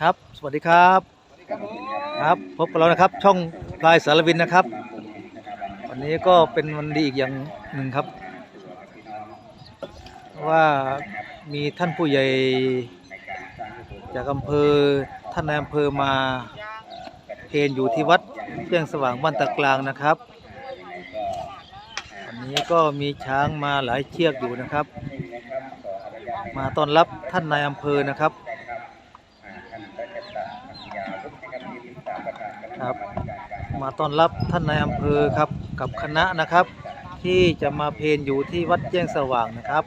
ครับ สวัสดีครับ ครับพบกับเรานะครับ ช่องพลายสารวินนะครับ วันนี้ก็เป็นวันดีอีกอย่างหนึ่งครับ ว่ามีท่านผู้ใหญ่ จากอำเภอท่านนายอำเภอมาเพลอยู่ที่วัดเพียงสว่างบ้านตะกลางนะครับวันนี้ก็มีช้างมาหลายเชือกอยู่นะครับ มาต้อนรับท่านนายอำเภอนะครับ ครับ มาต้อนรับท่านนายอำเภอครับกับคณะนะครับ ที่จะมาเพลนอยู่ที่วัดแจ้งสว่างนะครับ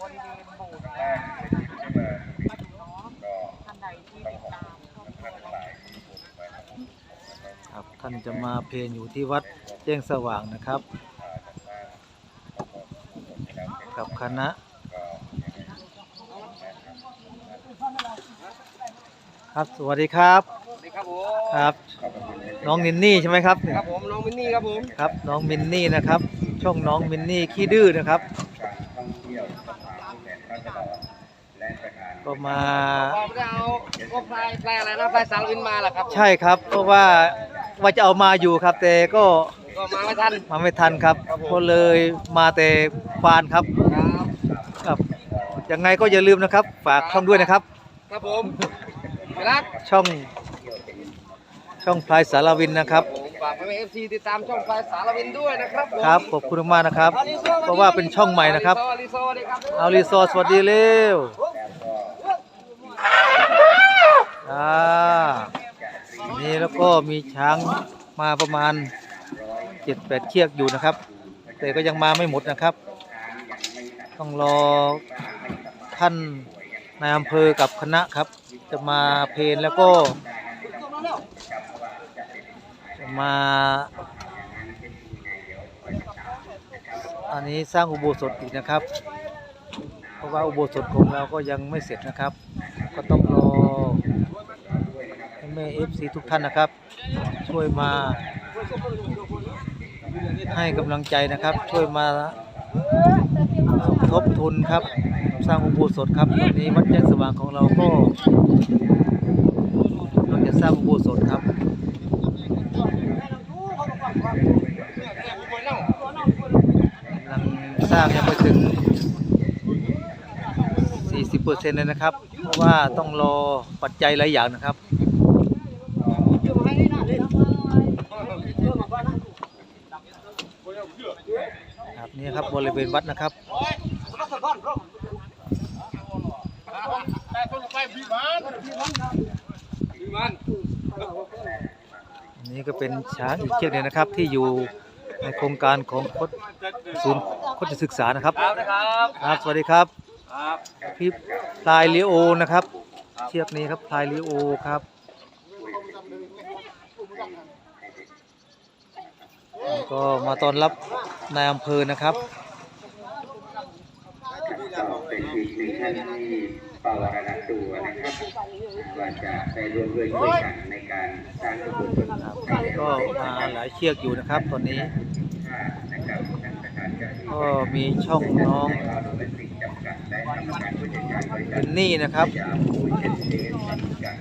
บริเวณโบสถ์ท่านใดที่ติดตามครอบครัวเราครับท่านจะมาเพลนอยู่ที่วัดแจ้งสว่างนะครับ กับคณะ ครับ สวัสดีครับ สวัสดีครับผมครับ น้องนินนี่ใช่ไหมครับ ครับผมน้องมินนี่ครับผม ครับ น้องมินนี่นะครับ ช่องน้องมินนี่ขี้ดื้อนะครับ ก็มาพอไม่ได้เอาก็พลายพลายอะไรนะพลายสารวินมาเหรอครับ ใช่ครับ เพราะว่าว่าจะเอามาอยู่ครับ แต่ก็ก็มาไม่ทัน มาไม่ทันครับครับผมก็เลยมาแต่ควานครับครับ ครับ ยังไงก็อย่าลืมนะครับ ฝากช่องด้วยนะครับ ครับผมไปรัก ช่องช่องพลายสารวินนะครับผมฝากให้เอฟซีติดตามช่องพลายสารวินด้วยนะครับผมครับขอบคุณมากๆนะครับ เพราะว่าเป็นช่องใหม่นะครับอลิโซอลิโซดีครับเอารีซอร์สวัสดีเร็วอ่านี่แล้วก็มีช้างมาประมาณเจ็ดแปดเชือกอยู่นะครับ แต่ก็ยังมาไม่หมดนะครับ ต้องรอท่านนายอำเภอกับคณะครับ จะมาเพนแล้วก็ จะมา อันนี้สร้างอุโบสถอีกนะครับ เพราะว่าอุโบสถของเราก็ยังไม่เสร็จนะครับ ก็ต้องรอแม่เอฟซีทุกท่านนะครับ ช่วยมาให้กำลังใจนะครับ ช่วยมา สมทบทุนครับ สร้างอุโบสถครับวันนี้วัดแจ้งสว่างของเราก็กำลังจะสร้างอุโบสถครับกำลังสร้างยังไม่ถึง 40%เลยนะครับ เพราะว่าต้องรอปัจจัยหลายอย่างนะครับ ครับ นี่ครับบริเวณวัดนะครับอันนี้ก็เป็นช้างอีกเชือกหนึงนะครับที่อยู่ในโครงการของคดศูนย์คดศึกษานะครับ ครับนะครับครับสวัสดีครับครับพี่พลายลีโอนะครับ เชือกนี้ครับพลายลีโอครับแล้วก็มาต้อนรับ นายอำเภอนะครับเป็นอีกหนึ่งท่านที่ปรารณตัวนะครับว่าจะได้ร่วมด้วยช่วยกันในการสร้างกุศลครับก็มาหลายเชือกอยู่นะครับ ตอนนี้นะครับท่านประธานเจ้าหน้าที่ก็มีช่องน้องเราโดยสิ่งจำกัดและทำการบริการบริเป็การนนี่นะครับยาผู้เช่นเดียวกัน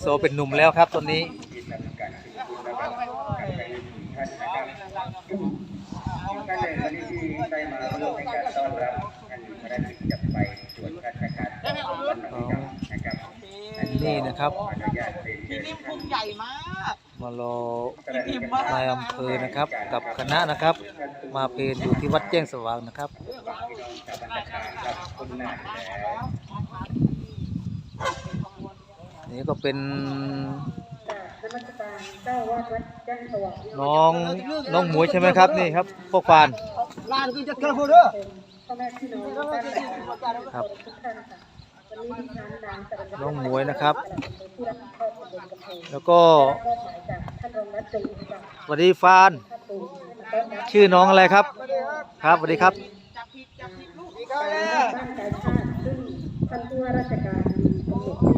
โซเป็นหนุ่มแล้วครับตอนนี้ที่ทำการชุมนุมนะครับท่านนะครับท่านเลยวันนี้ที่ได้มาร่วมในการต้อนรับท่านพระราชจับไปตรวจราชการของนะครับนี่นะครับขออนุญาตเรียนเชิญนิ่มพุงใหญ่มากมารอนายอำเภอนะครับ กับคณะนะครับ มาเพลนอยู่ที่วัดแจ้งสว่างนะครับ นี่ก็เป็นน้องน้องหมวยใช่ไหมครับนี่ครับพวกฟานร้านก็จะกระโดดเด้อครับน้องหมวยนะครับ แล้วก็สวัสดีฟาน ชื่อน้องอะไรครับ ครับสวัสดีครับจับผิดจับผิดลูกบ้านกายชาติซึ่งท่านผู้ว่าราชการ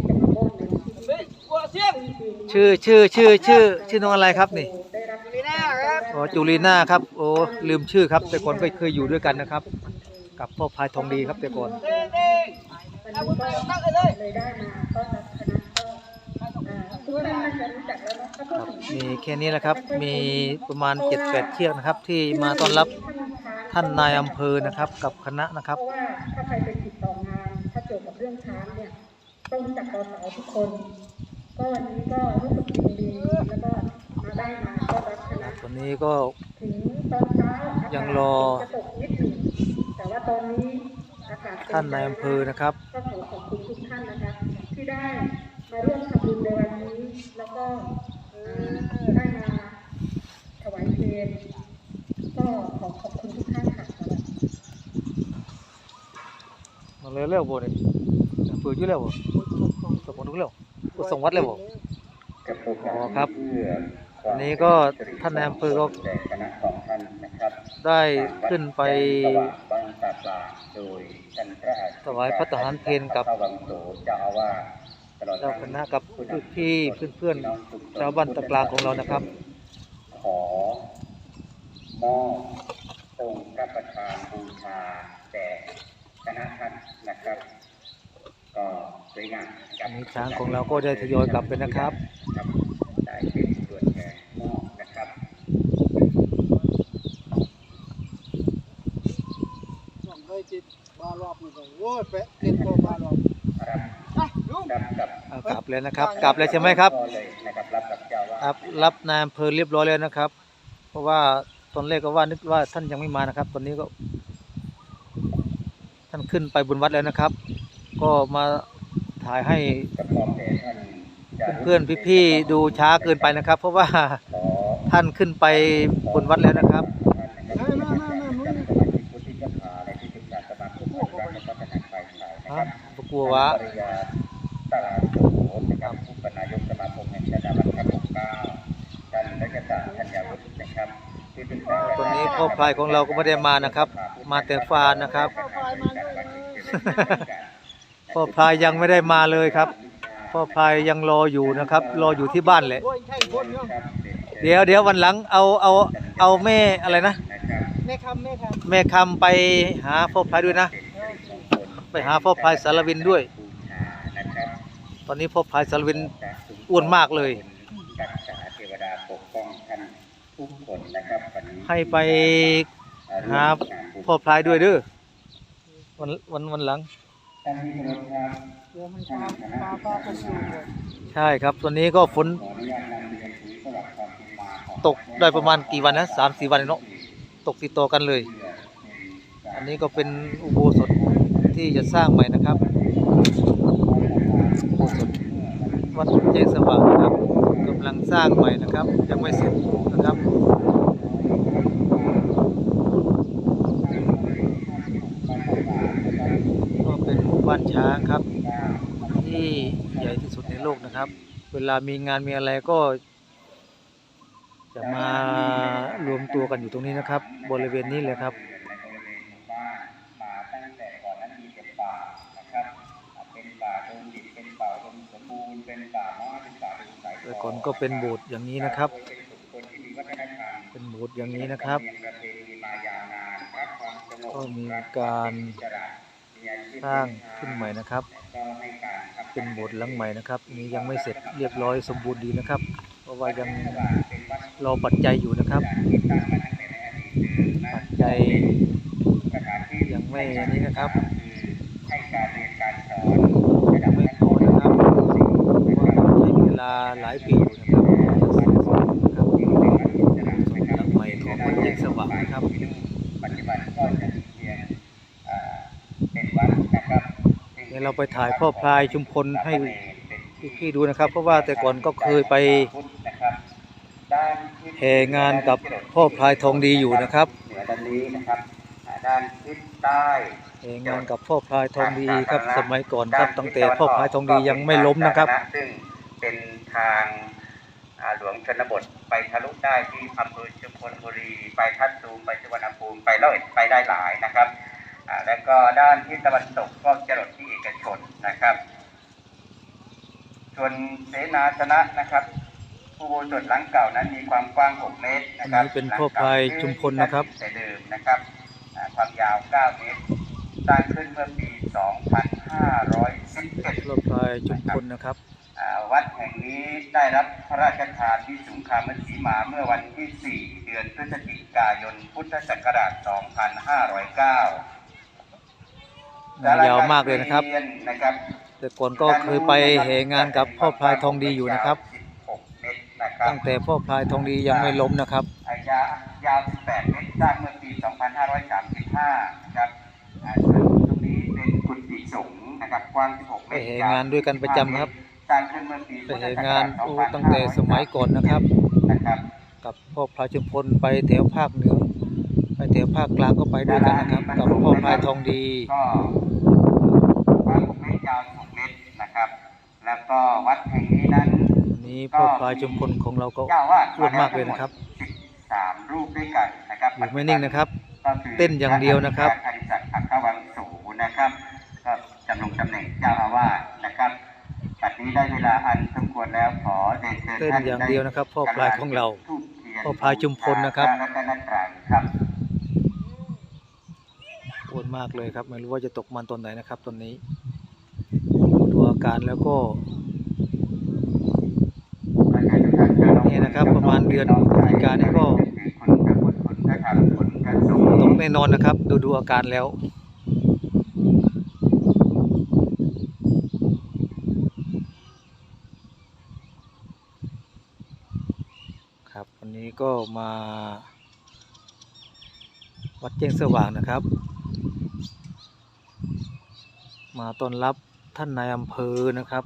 ชื่อชื่อชื่อชื่อชื่อน้องอะไรครับนี่ได้รับมีหน้าเอออ๋อจูลีน่าครับโอ้ลืมชื่อครับ แต่ก่อนก็เคยอยู่ด้วยกันนะครับ กับพ่อพายทองดีครับแต่ก่อนวันนี้ก็เลยได้มาต้อนรับคณะก็อ่าทุกท่านน่าจะรู้จักแล้วเนาะก็ครับถึงมีแค่นี้แหละครับ มีประมาณ7จ็ดแปดเชือกนะครับ ที่มาต้อนรับท่านนายอำเภอนะครับ กับคณะนะครับเพราะว่าถ้าใครไปติดต่องานถ้าเกี่ยวกับเรื่องช้างเนี่ย ต้องรู้จักกสทุกคน ก็วันนี้ก็รู้สึกยินดีแล้วก็มาได้มาต้อนรับคณะวันนี้ก็ถึงตอนเช้าอากาศยังรอจะตกนิดหนึ่งแต่ว่าตอนนี้อากาศเป็ท่านนายอำเภอนะครับก็ขอขอบคุณทุกท่านนะคะที่ได้มาร่วมทำบุญในวันนี้ แล้วก็เอ่อได้มาถวายเพลงก็ขอขอบคุณทุกท่านค่ะสำหรับมาเลยเร็วบ่เนี่ ยอำเภออยู่แล้วบ่สมบูรณ์แล้วบ่ส่งวัดแล้วบ่กับโครงการอ๋อครับเพื่อความวันนี้ก็ท่านนายอำเภอก็แด่คณะของท่านนะครับได้ขึ้นไปสว่างบางตาปลาโดยท่านพระอธิถวายพระทหารเพลกับพระวังโสเจ้าอาวาสตลอดเจ้าคณะกับพี่ๆเพื่อนๆชาวบ้านตะกลางของเรานะครับ ขอมอบองค์พระประธานบูชาแด่คณะท่านนะครับ ก็สวยงามครับอันนี้ช้างของเราก็ได้ทยอยกลับไปนะครับครับได้เป็นส่วนแทนมอบนะครับต้องเคยจิตบารอบนี่ก็โว้ยเป๊ะเกินตัวบารอบรับรับกับเอากลับเลยนะครับ กลับเลยใช่ไหมครับพ่อเลยนะครับรับกับเจ้าว่าครับ รับนายอำเภอเรียบร้อยแล้วนะครับ เพราะว่าตอนแรกก็ว่านึกว่าท่านยังไม่มานะครับ ตอนนี้ก็ ท่านขึ้นไปบนวัดแล้วนะครับ ก็มาถ่ายให้กับพ่อแม่ท่านจะเพื่อนๆพี่ๆดูช้าเกินไปนะครับ เพราะว่าขอท่านขึ้นไปบนวัดแล้วนะครับท่านนะครับกับสมาชิกวุฒิสภาและที่ปรึกษาสมาคมองค์การพัฒนาฝ่ายชายนะคครัรับบกลัวว่าปริยาตลาดโสนะครับผู้ปนายกสมาคมแห่งชาติบัตรครับผมเก้าท่านรัชตาธัญวุฒินะครับที่ปรึกษาตอนนี้พ่อพลายของเราก็ไม่ได้มานะครับ มาแต่ฟานนะครับ พ่อพายยังไม่ได้มาเลยครับ พ่อพายยังรออยู่นะครับ รออยู่ที่บ้านแหละโว้ยเดี๋ยวเดี๋ยววันหลังเอาเอาเอาแม่อะไรนะ แม่คำแม่คำแม่คำไปหาพ่อพายด้วยนะ ไปหาพ่อพายสารวินด้วย ตอนนี้พ่อพายสารวินอ้วนมากเลย ให้ไปหาพ่อพายด้วยเด้อวันวันวันหลัง เดี๋ยวมันฟ้าฟ้าฟ้าก็สูงเลยใช่ครับตอนนี้ก็ฝนตกได้ประมาณกี่วันนะสามสี่วันเนาะตกติดต่อกันเลย อันนี้ก็เป็นอุโบสถที่จะสร้างใหม่นะครับอุโบสถวัดเจสว่างนะครับกำลังสร้างใหม่นะครับยังไม่เสร็จนะครับ ก็เป็นหมู่บ้าน ช้างครับ ที่ใหญ่ที่สุดในโลกนะครับ เวลามีงานมีอะไรก็ จะมารวมตัวกันอยู่ตรงนี้นะครับ บริเวณนี้เลยครับแต่ก่อนก็เป็นโบสถ์อย่างนี้นะครับ เป็นโบสถ์อย่างนี้นะครับ ก็มีการ สระมีอาชีพสร้างขึ้นใหม่นะครับก็ให้การทำเป็นโบสถ์หลังใหม่นะครับนี่ยังไม่เสร็จเรียบร้อยสมบูรณ์ดีนะครับ เพราะว่ายังรอปัจจัยอยู่นะครับตั้งมาตั้งแต่ในอดีตเดิมนะปัจจัยสถานที่ยังไม่อันนี้นะครับ เดี๋ยวเราไปถ่ายพ่อพลายชุมพลให้พี่ๆดูนะครับ เพราะว่าแต่ก่อนก็เคยไปนะครับด้านทิศแห่งานกับพ่อพลายทองดีอยู่นะครับเหนือด้านนี้นะครับอ่าด้านทิศใต้แห่งานกับพ่อพลายทองดีครับ สมัยก่อนครับตั้งแต่พ่อพลายทองดียังไม่ล้มนะครับซึ่งเป็นทางอ่าหลวงชนบทไปทะลุได้ที่อำเภอชุมพลบุรี ไปทัดตูมไปสุวรรณภูมิไปร้อยเอ็ดไปได้หลายนะครับอ่า แล้วก็ด้านทิศตะวันตกก็จรดที่เอกชนนะครับ ส่วนเสนาสนะนะครับอุโบสถหลังเก่านั้นมีความกว้าง 6 เมตรนะครับอันนี้เป็นพ่อพลายชุมพลนะครับแต่เดิมนะครับอ่าความยาว 9 เมตรสร้างขึ้นเมื่อปี 2517รอบพลายจุมพลนะครับอ่าวัดแห่งนี้ได้รับพระราชทานวิสุงคามสีมาเมื่อวันที่ 4 เดือนพฤศจิกายน พุทธศักราช 2509 ยาวมากเลยนะครับนะครับ แต่ก่อนก็เคยไปเหงานกับพ่อพลายทองดีอยู่นะครับ16เมตรนะครับตั้งแต่พ่อพลายทองดียังไม่ล้มนะครับอ่ายายาว18เมตรสร้างเมื่อปี 2535 นะครับอ่าซึ่งตรงนี้เป็นกุฏิสงฆ์นะครับกว้าง16เมไปตรเหงานด้วยกันประจำครับสร้างขึ้นเมื่อปีไปเหงานโอ้ตั้งแต่สมัยก่อนนะครับนะครับกับพ่อพลายจุมพลไปแถวภาคเหนือไปแถวภาคกลางก็ไปด้วยกันนะครับ กับพ่อพลายทองดี ก็กว้าง6เมตร ยาว 6 เมตร นะครับ แล้วก็วัดแห่งนี้นั้นวันนี้พ่อพลายจุมพลของเราก็เจ้าวาดอ้วนมากเลยนะครับสามรูปด้วยกันนะครับอยู่ไม่นิ่งนะครับก็คือเต้นอย่างเดียวนะครับพะอธิศักดิ์อัครวังสูนะครับก็ดำรงตำแหน่งเจ้าอาวาสนะครับบัดนี้ได้เวลาอันสมควรแล้วขอเดชเชิญเต้นท่านอย่างเดียวนะครับพ่อพลายของเราธูปเทียนพ่อพลายจุมพลนะครับพระรัตนตรัยครับอ้วนมากเลยครับ ไม่รู้ว่าจะตกมันตอนไหนนะครับตอนนี้ดูอา การแล้วก็นี่นะครับประมาณเดือนพฤศจิกายนนี่ก็คุณพระพุทธคุณพระธรรมคุณพระสงฆ์ตกแน่นอนนะครับ ดูดูอาการแล้วครับวันนี้ก็มาวัดเจ้งสว่างนะครับ มาต้อนรับ ท่านนายอำเภอนะครับ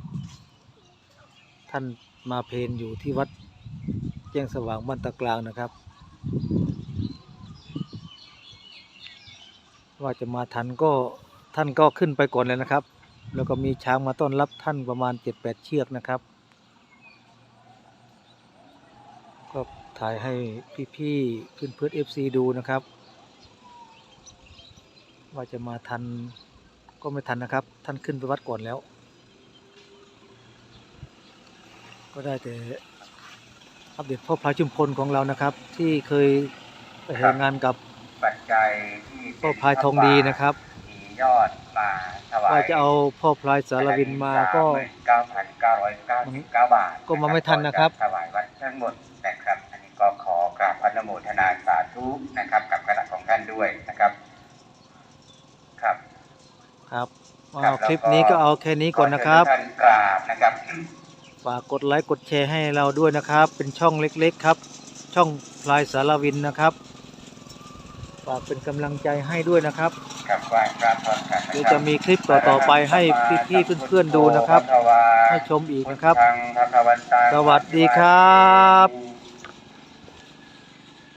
ท่านมาเพนอยู่ที่วัดเจ้งสว่างบ้านตะกลางนะครับ ว่าจะมาทันก็ท่านก็ขึ้นไปก่อนเลยนะครับ แล้วก็มีช้างมาต้อนรับท่านประมาณเจ็ดแปดเชือกนะครับ ก็ถ่ายให้พี่ๆเพื่อนเพื่อนเอฟซีดูนะครับ ว่าจะมาทัน ก็ไม่ทันนะครับ ท่านขึ้นไปวัดก่อนแล้ว ก็ได้แต่อัปเดตพ่อพลายชุมพลของเรานะครับ ที่เคยไปเหงานกับปัจจัยที่พ่อพลายทองดีนะครับมียอดมาถวายว่าจะเอาพ่อพลายสารวินมาก็เก้าพันเก้าร้อยเก้าสิบเก้าบาทก็มาไม่ทันนะครับถวายวัดทั้งหมดนะครับ อันนี้ก็ขอกราบอนุโมทนาสาธุนะครับ กับคณะของท่านด้วยนะครับครับ ครับครับเอาคลิปนี้ก็เอาแค่นี้ก่อนนะครับขอเชิญท่านกราบนะครับฝากกดไลค์กดแชร์ให้เราด้วยนะครับ เป็นช่องเล็กๆครับ ช่องพลายสารวินนะครับฝากเป็นกำลังใจให้ด้วยนะครับกับไหว้พระพรชันนครับเดี๋ยวจะมีคลิปต่อๆไปให้พี่ๆเพื่อนๆดูนะครับ ให้ชมอีกนะครับ สวัสดีครับ